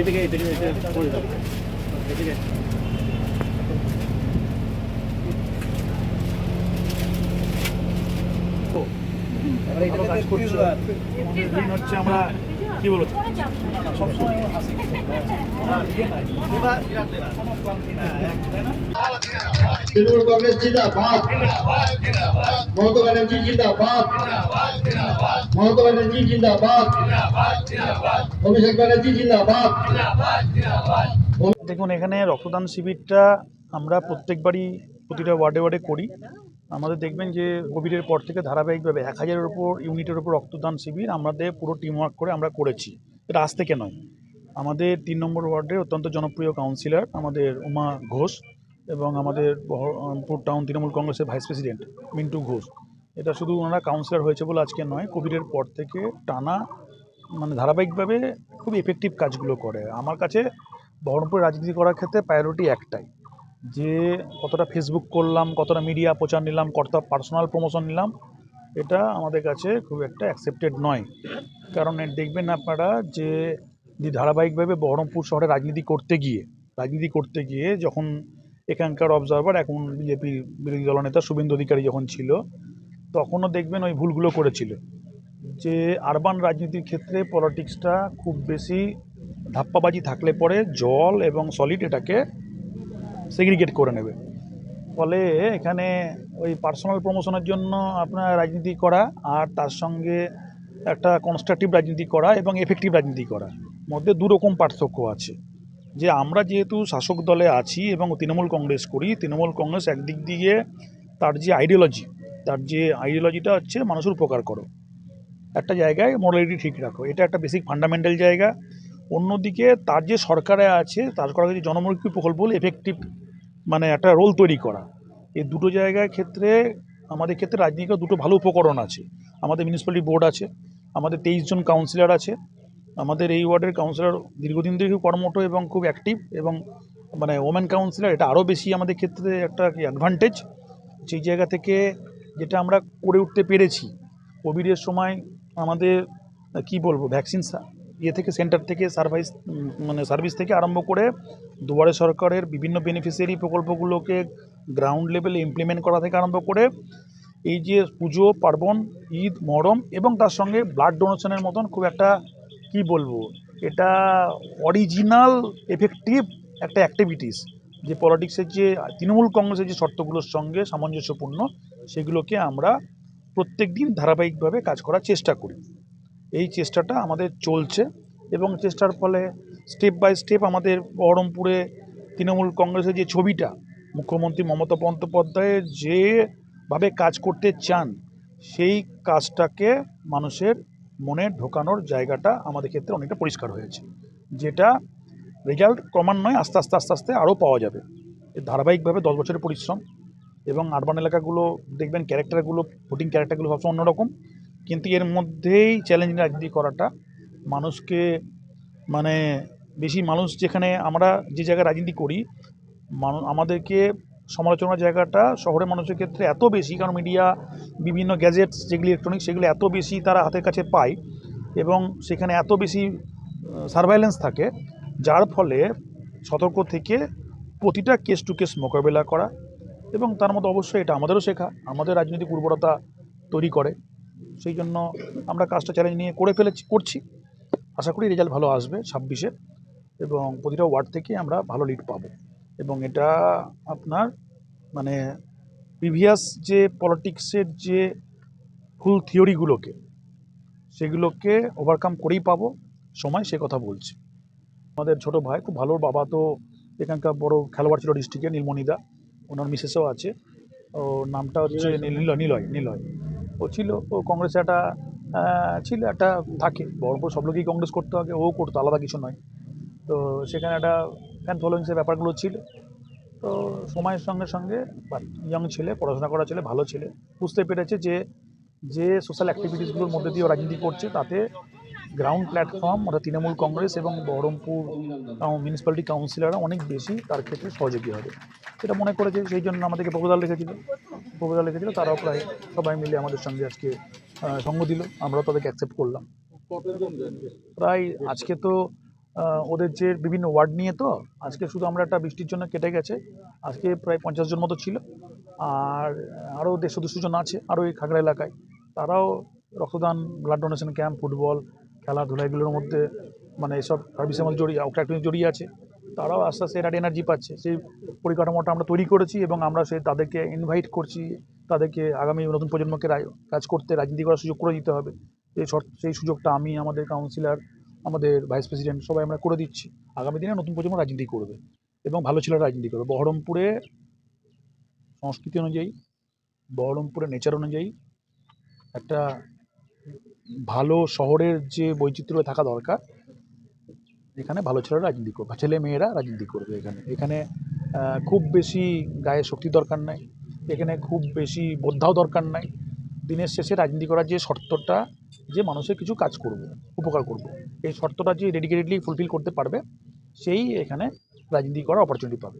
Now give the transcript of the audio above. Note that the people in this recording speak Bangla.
এদিকে এদিকে এদিকে কাজ করছ। হচ্ছে আমরা কি না? তৃণমূল কংগ্রেস জিন্দাবাদ। মমতা ব্যানার্জি জিন্দাবাদ। মমতা ব্যানার্জি জিন্দাবাদ। অভিষেক ব্যানার্জি জিন্দাবাদ। দেখুন এখানে রক্তদান শিবিরটা আমরা প্রত্যেকবারই প্রতিটা ওয়ার্ডে ওয়ার্ডে করি। আমাদের দেখবেন যে কোভিডের পর থেকে ধারাবাহিকভাবে এক হাজারের উপর ইউনিটের উপর রক্তদান শিবির আমাদের পুরো টিম ওয়ার্ক করে আমরা করেছি। এটা আজ থেকে নয়। আমাদের তিন নম্বর ওয়ার্ডের অত্যন্ত জনপ্রিয় কাউন্সিলর আমাদের উমা ঘোষ এবং আমাদের বহরমপুর টাউন তৃণমূল কংগ্রেসের ভাইস প্রেসিডেন্ট মিন্টু ঘোষ। এটা শুধু ওনারা কাউন্সিলর হয়েছে বলে আজকে নয় কোভিডের পর থেকে টানা মানে ধারাবাহিকভাবে খুব এফেক্টিভ কাজগুলো করে। আমার কাছে বহরমপুর রাজনীতি করার ক্ষেত্রে প্রায়োরিটি একটাই। যে কতটা ফেসবুক করলাম, কতটা মিডিয়া প্রচার নিলাম, কতটা পার্সোনাল প্রমোশন নিলাম, এটা আমাদের কাছে খুব একটা অ্যাকসেপ্টেড নয়। কারণ দেখবেন আপনারা যে ধারাবাহিকভাবে বহরমপুর শহরে রাজনীতি করতে গিয়ে, রাজনীতি করতে গিয়ে যখন এখানকার অবজারভার এখন বিজেপি বিরোধী দলনেতা শুভেন্দু অধিকারী যখন ছিল, তখনও দেখবেন ওই ভুলগুলো করেছিল। যে আরবান রাজনীতির ক্ষেত্রে পলিটিক্সটা খুব বেশি ধাপ্পাবাজি থাকলে পরে জল এবং সলিড এটাকে সেগ্রিগেট করে নেবে। ফলে এখানে ওই পার্সোনাল প্রমোশনের জন্য আপনার রাজনীতি করা আর তার সঙ্গে একটা কনস্ট্রাকটিভ রাজনীতি করা এবং এফেক্টিভ রাজনীতি করা। মধ্যে দু রকম পার্থক্য আছে। যে আমরা যেহেতু শাসক দলে আছি এবং তৃণমূল কংগ্রেস করি, তৃণমূল কংগ্রেস একদিক দিয়ে তার যে আইডিওলজি তার যে আইডিওলজিটা হচ্ছে মানুষের উপকার করো। একটা জায়গায় মোরালিটি ঠিক রাখো। এটা একটা বেসিক ফান্ডামেন্টাল জায়গা। অন্যদিকে তার যে সরকারে আছে, তার করা যে জনমুখী প্রকল্প হলো এফেক্টিভ মানে একটা রোল তৈরি করা। এই দুটো জায়গার ক্ষেত্রে, আমাদের ক্ষেত্রে রাজনীতির দুটো ভালো উপকরণ আছে। আমাদের মিউনিসিপ্যালিটি বোর্ড আছে, আমাদের তেইশ জন কাউন্সিলর আছে, আমাদের এই ওয়ার্ডের কাউন্সিলর দীর্ঘদিন থেকে কর্মঠ এবং খুব অ্যাক্টিভ এবং মানে ওমেন কাউন্সিলর এটা আরও বেশি আমাদের ক্ষেত্রে একটা অ্যাডভান্টেজ সেই জায়গা থেকে যেটা আমরা করে উঠতে পেরেছি কোভিডের সময় আমাদের, কি বলব ভ্যাকসিন ইয়ে থেকে, সেন্টার থেকে সার্ভিস মানে সার্ভিস থেকে আরম্ভ করে দুয়ারে সরকারের বিভিন্ন বেনিফিশিয়ারি প্রকল্পগুলোকে গ্রাউন্ড লেভেলে ইমপ্লিমেন্ট করা থেকে আরম্ভ করে এই যে পুজো, পার্বণ, ঈদ, মহরম এবং তার সঙ্গে ব্লাড ডোনেশনের মতন খুব একটা কি বলব, এটা অরিজিনাল এফেক্টিভ একটা অ্যাক্টিভিটিস যে পলিটিক্সের যে, তৃণমূল কংগ্রেসের যে শর্তগুলোর সঙ্গে সামঞ্জস্যপূর্ণ সেগুলোকে আমরা প্রত্যেক দিন ধারাবাহিকভাবে কাজ করার চেষ্টা করি। এই চেষ্টাটা আমাদের চলছে এবং চেষ্টার ফলে স্টেপ বাই স্টেপ আমাদের বহরমপুরে তৃণমূল কংগ্রেসের যে ছবিটা, মুখ্যমন্ত্রী মমতা বন্দ্যোপাধ্যায়ের যেভাবে কাজ করতে চান, সেই কাজটাকে মানুষের মনে ঢোকানোর জায়গাটা আমাদের ক্ষেত্রে অনেকটা পরিষ্কার হয়েছে। যেটা রেজাল্ট ক্রমান্বয়ে আস্তে আস্তে আস্তে আস্তে আরও পাওয়া যাবে। ধারাবাহিকভাবে দশ বছরের পরিশ্রম এবং আরবান এলাকাগুলো, দেখবেন ক্যারেক্টারগুলো ভোটিং ক্যারেক্টারগুলো সবসময় অন্যরকম। কিন্তু এর মধ্যেই চ্যালেঞ্জ রাজনীতি করাটা। মানুষকে মানে বেশি মানুষ যেখানে আমরা যে জায়গায় রাজনীতি করি আমাদেরকে সমালোচনার জায়গাটা শহরের মানুষের ক্ষেত্রে এত বেশি, কারণ মিডিয়া বিভিন্ন গ্যাজেটস যেগুলি ইলেকট্রনিক্স সেগুলি এত বেশি তারা হাতের কাছে পায় এবং সেখানে এত বেশি সার্ভাইলেন্স থাকে, যার ফলে সতর্ক থেকে প্রতিটা কেস টু কেস মোকাবেলা করা এবং তার মধ্যে অবশ্যই এটা আমাদেরও শেখা। আমাদের রাজনৈতিক উর্বরতা তৈরি করে। সেই জন্য আমরা কাজটা চ্যালেঞ্জ নিয়ে করে ফেলেছি করছি। আশা করি রেজাল্ট ভালো আসবে ছাব্বিশে এবং প্রতিটা ওয়ার্ড থেকে আমরা ভালো লিড পাবো। এবং এটা আপনার মানে প্রিভিয়াস যে পলিটিক্সের যে ফুল থিওরিগুলোকে সেগুলোকে ওভারকাম করেই পাবো। সময় সে কথা বলছি। আমাদের ছোট ভাই খুব ভালো বাবা তো এখানকার বড় খেলোয়াড় ছিল ডিস্ট্রিক্টে নীলমণিদা। ওনার মিসেসও আছে। ও নামটা হচ্ছে নীলয় নিলয় নিলয়। ও ছিল, ও কংগ্রেসে একটা ছিল, একটা থাকে। বড় সব লোকই কংগ্রেস করতে হবে ও করতো, আলাদা কিছু নয়। তো সেখানে একটা ফ্যান ফলোয়িংসের ব্যাপারগুলো ছিল। তো সময়ের সঙ্গে সঙ্গে ইয়ং ছেলে, পড়াশোনা করা ছেলে, ভালো ছেলে, বুঝতে পেরেছে যে যে সোশ্যাল অ্যাক্টিভিটিসগুলোর মধ্যে দিয়ে রাজনীতি করছে, তাতে গ্রাউন্ড প্ল্যাটফর্ম অর্থাৎ তৃণমূল কংগ্রেস এবং বহরমপুর মিউনিসিপ্যালিটি কাউন্সিলররা অনেক বেশি তার ক্ষেত্রে সহযোগী হবে। সেটা মনে করেছে, সেই জন্য আমাদেরকে প্রপোজাল রেখেছিল প্রপোজাল রেখেছিল তারাও প্রায় সবাই মিলে আমাদের সঙ্গে আজকে সঙ্গ দিল। আমরাও তাদেরকে অ্যাকসেপ্ট করলাম। প্রায় আজকে তো ওদের যে বিভিন্ন ওয়ার্ড নিয়ে তো, আজকে শুধু আমরা একটা বৃষ্টির জন্য কেটে গেছে। আজকে প্রায় পঞ্চাশ জন মতো ছিল। আর আরও দেড়শো, দুশো জন আছে, আরও এই খাগড়া এলাকায়। তারাও রক্তদান ব্লাড ডোনেশন ক্যাম্প ফুটবল খেলাধুলা, এগুলোর মধ্যে মানে এসব সার্ভিসের মধ্যে জড়িয়ে আউট অ্যাক্টিভিটি জড়িয়ে আছে। তারাও আস্তে আস্তে একটা এনার্জি পাচ্ছে। সেই পরিকাঠামোটা আমরা তৈরি করেছি এবং আমরা সে তাদেরকে ইনভাইট করছি, তাদেরকে আগামী নতুন প্রজন্মকে কাজ করতে রাজনীতি করার সুযোগ করে দিতে হবে। সেই সেই সুযোগটা আমি, আমাদের কাউন্সিলর আমাদের ভাইস প্রেসিডেন্ট সবাই আমরা করে দিচ্ছি। আগামী দিনে নতুন প্রজন্ম রাজনীতি করবে এবং ভালো ছেলেরা রাজনীতি করবে। বহরমপুরে সংস্কৃতি অনুযায়ী বহরমপুরের নেচার অনুযায়ী একটা ভালো শহরের যে বৈচিত্র্য থাকা দরকার এখানে ভালো ছেলেরা রাজনীতি করবে, ছেলে মেয়েরা রাজনীতি করবে এখানে। এখানে খুব বেশি গায়ে শক্তি দরকার নাই, এখানে খুব বেশি বোদ্ধাও দরকার নাই। দিনের শেষে রাজনীতি করার যে শর্তটা, যে মানুষের কিছু কাজ করব, উপকার করব, এই শর্তটা যে ডেডিকেটেডলি ফুলফিল করতে পারবে, সেই এখানে রাজনীতি করার অপরচুনিটি পাবে।